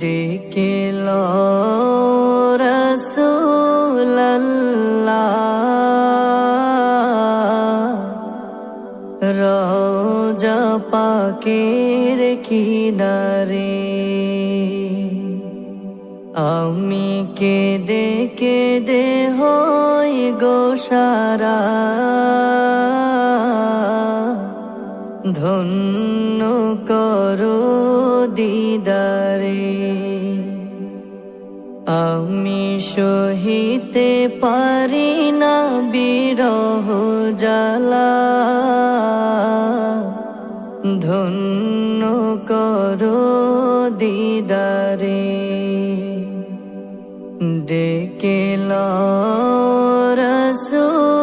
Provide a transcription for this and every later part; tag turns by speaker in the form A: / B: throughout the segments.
A: ডেকে রোজা পাকের কিনারে আমি কেঁদে কেঁদে হই গোসারা ধন্য করো দিদারে। আমি সহিতে পারি না বিরহ জ্বালা। ধন্য করো দিদারে ডেকে রসুল্লাহ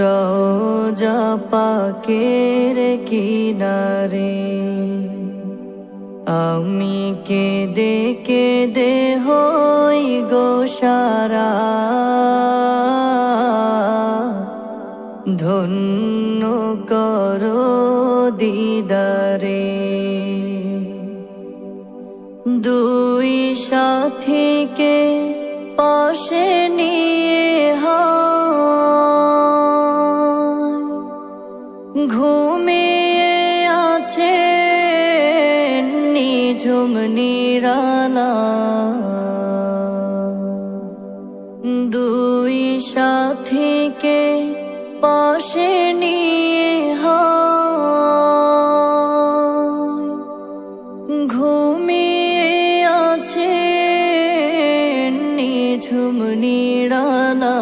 A: রোজা পাকের কিনারে। আমি কেঁদে কেঁদে হই গোসারা ধন্য করো দিদারে। দুই সাথীকে পাশে নিয়ে হয়। নিঝুম নিরালা দুই সাথীকে পাশে নিয়ে ঘুমিয়ে আছে নিঝুম নিরালা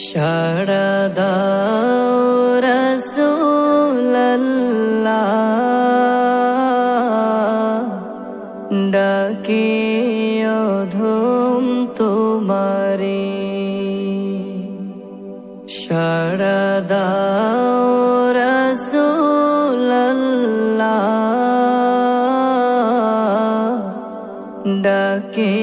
A: সারা ডাকে তোমারে। সারা দাও রসুল্লাহ ডাকে